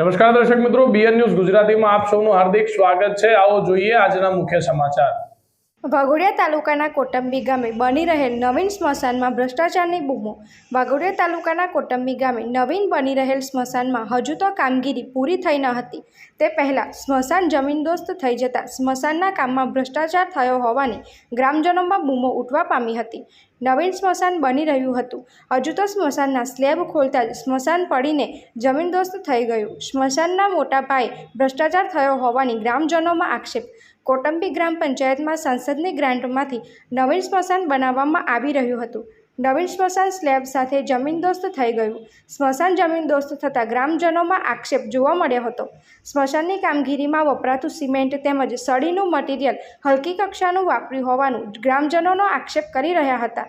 નમસ્કાર દર્શક મિત્રો બીએન ન્યૂઝ ગુજરાતીમાં આપ સૌનું હાર્દિક સ્વાગત છે. આવો જોઈએ આજના મુખ્ય સમાચાર. વાઘોડિયા તાલુકાના કોટંબી ગામે બની રહેલ નવીન સ્મશાનમાં ભ્રષ્ટાચારની બૂમો. વાઘોડિયા તાલુકાના કોટંબી ગામે નવીન બની રહેલ સ્મશાનમાં હજુ તો કામગીરી પૂરી થઈ ન હતી. તે પહેલાં સ્મશાન જમીનદોસ્ત થઈ જતાં સ્મશાનના કામમાં ભ્રષ્ટાચાર થયો હોવાની ગ્રામજનોમાં બૂમો ઉઠવા પામી હતી. નવીન સ્મશાન બની રહ્યું હતું. હજુ તો સ્મશાનના સ્લેબ ખોલતા જ સ્મશાન પડીને જમીનદોસ્ત થઈ ગયું. સ્મશાનના મોટા પાયે ભ્રષ્ટાચાર થયો હોવાની ગ્રામજનોમાં આક્ષેપ. કોટંબી ગ્રામ પંચાયતમાં સંસદની ગ્રાન્ટમાંથી નવીન સ્મશાન બનાવવામાં આવી રહ્યું હતું. નવીન સ્મશાન સ્લેબ સાથે જમીનદોસ્ત થઈ ગયું. સ્મશાન જમીનદોસ્ત થતાં ગ્રામજનોમાં આક્ષેપ જોવા મળ્યો હતો. સ્મશાનની કામગીરીમાં વપરાતું સિમેન્ટ તેમજ સળીનું મટીરિયલ હલકી કક્ષાનું વાપર્યું હોવાનું ગ્રામજનોનો આક્ષેપ કરી રહ્યા હતા.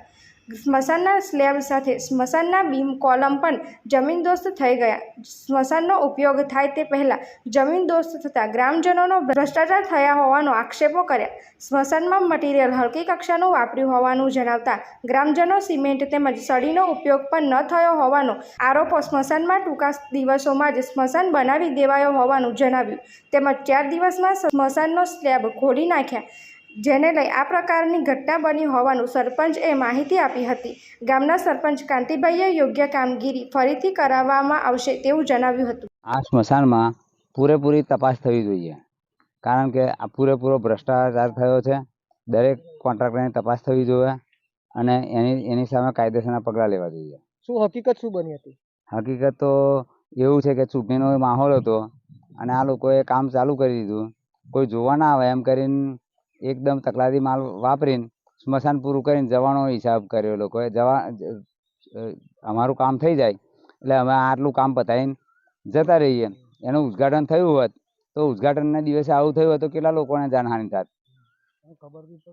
સ્મશાનના સ્લેબ સાથે સ્મશાનના બીમ કોલમ પણ જમીનદોસ્ત થઈ ગયા. સ્મશાનનો ઉપયોગ થાય તે પહેલાં જમીનદોસ્ત થતાં ગ્રામજનોનો ભ્રષ્ટાચાર થયા હોવાનો આક્ષેપો કર્યા. સ્મશાનમાં મટીરિયલ હલકી કક્ષાનું વાપર્યું હોવાનું જણાવતા ગ્રામજનો સિમેન્ટ તેમજ સળીનો ઉપયોગ પણ ન થયો હોવાનો આરોપો સ્મશાનમાં ટૂંકા દિવસોમાં જ સ્મશાન બનાવી દેવાયો હોવાનું જણાવ્યું. તેમજ ચાર દિવસમાં સ્મશાનનો સ્લેબ ખોલી નાખ્યા. જેને લઈ આ પ્રકારની ઘટના બની હોવાનું સરપંચે માહિતી આપી હતી. ગામના સરપંચ કાંતિભાઈએ યોગ્ય કામગીરી ફરીથી કરાવવામાં આવશે તેવું જણાવ્યું હતું. આ સ્મશાનમાં પૂરેપૂરી તપાસ થવી જોઈએ. કારણ કે આ પૂરેપૂરો ભ્રષ્ટાચાર થયો છે. દરેક કોન્ટ્રાક્ટરની તપાસ થવી જોઈએ અને એની એની સામે કાયદેસરના પગલાં લેવા જોઈએ. શું હકીકત શું બની હતી? હકીકત તો એવું છે કે ચૂંટણીનો માહોલ હતો અને આ લોકોએ કામ ચાલુ કરી દીધું. કોઈ જોવા ના આવે એમ કરીને એકદમ તકલાદી માલ વાપરીને સ્મશાન પૂરું કરીને જવાનો હિસાબ કર્યો લોકોએ. જવા અમારું કામ થઈ જાય એટલે અમે આટલું કામ પતાવીને જતા રહીએ. એનું ઉદ્ઘાટન થયું હોત તો ઉદ્ઘાટનના દિવસે આવું થયું હોત તો કેટલા લોકોને જાનહાનિ થાત?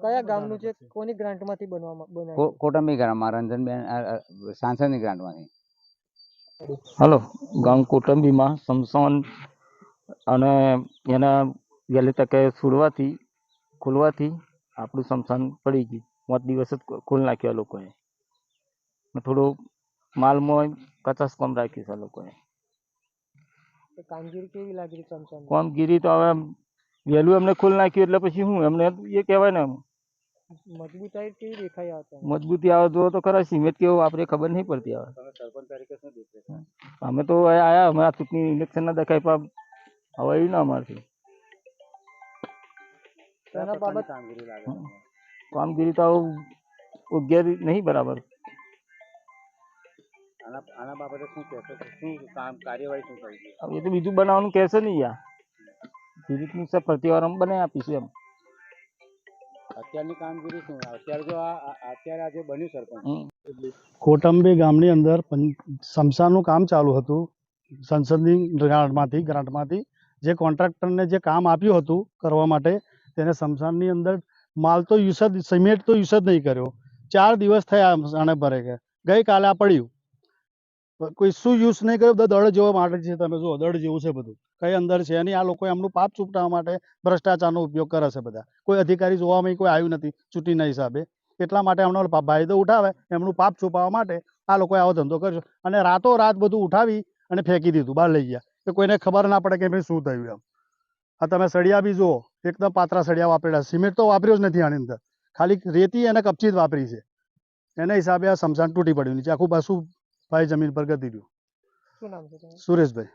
કયા ગામનું છે? કોની ગ્રાન્ટમાંથી બનવામાં કોટંબી ગામમાં રંજનબેન સાંસદની ગ્રાન્ટમાંથી. હલો ગામ કુટુંબીમાં સમસાન અને એના વહેલી તકે છોડવાથી ખોલવાથી આપણું સમસાન પડી ગયું. પાંચ દિવસ જ ખોલી નાખ્યું આ લોકોએ. ને થોડું માલમાં કચાસ કમ રાખ્યું છે આ લોકોએ. તો કામગીરી કેવી લાગી રહી ચમચામાં કામગીરી તો હવે વહેલું એમને ખોલી નાખ્યું એટલે પછી શું? એમને એ કહેવાય ને મજબૂતાઈ કેવી દેખાઈ આવતા મજબૂતી આવે જો તો ખરા સિમેન્ટ કેવું આપણે ખબર નહીં પડતી આવે અમે તો અહીં આયા અમે આ ચૂંટણી ઇલેક્શન ના દેખાય પણ હવે એવું ના અમારથી. તેના બાબત કામગીરી તો આવું યોગ્ય રી- નહીં બરાબર. આના આના બાબતે શું કહેશો? શું કામ કાર્યવાહી શું કરવી હવે એ તો બીજું બનાવવાનું કહેશે નહીં યાર. જે રીતનું છે પ્રતિવાર અમે બનાવી આપીશું એમ. અત્યારની કામગીરી શું? અત્યારે જો આ આ- અત્યારે આજે બન્યું સરપંચ. કોટંબી ગામની અંદર સ્મશાનનું કામ ચાલુ હતું. સંસદની ગ્રાન્ટમાંથી ગ્રાન્ટમાંથી જે કોન્ટ્રાક્ટરને જે કામ આપ્યું હતું કરવા માટે તેને સ્મશાનની અંદર માલ તો યુસદ સિમેન્ટ તો યુસ જ નહીં કર્યો. ચાર દિવસ થયા આને ભરે કે. ગઈકાલે આ પડ્યું. કોઈ શું યુઝ નહીં કર્યો? બધા દળ જેવા માટે છે. તમે જુઓ, દળ જેવું છે બધું. કઈ અંદર છે નહીં. આ લોકો એમનું પાપ ચૂપટાવવા માટે ભ્રષ્ટાચારનો ઉપયોગ કરે છે બધા. કોઈ અધિકારી જોવામાં કોઈ આવ્યું નથી ચૂંટણીના હિસાબે. એટલા માટે એમનો ફાયદો ઉઠાવે. એમનું પાપ છુપાવવા માટે આ લોકોએ આવો ધંધો કર્યો અને રાતો રાત બધું ઉઠાવી અને ફેંકી દીધું. બહાર લઈ ગયા. કે કોઈને ખબર ના પડે કે ભાઈ શું થયું એમ. આ તમે સળિયા બી જુઓ. એકદમ પાત્રા સળિયા વાપરેલા સિમેન્ટ તો વાપર્યો જ નથી આની અંદર. ખાલી રેતી અને કપચી જ વાપરી છે. એના હિસાબે આ સમસાન તૂટી પડ્યું. નીચે આખું પાછું ભાઈ જમીન પર ગતી રહ્યું. સુરેશભાઈ.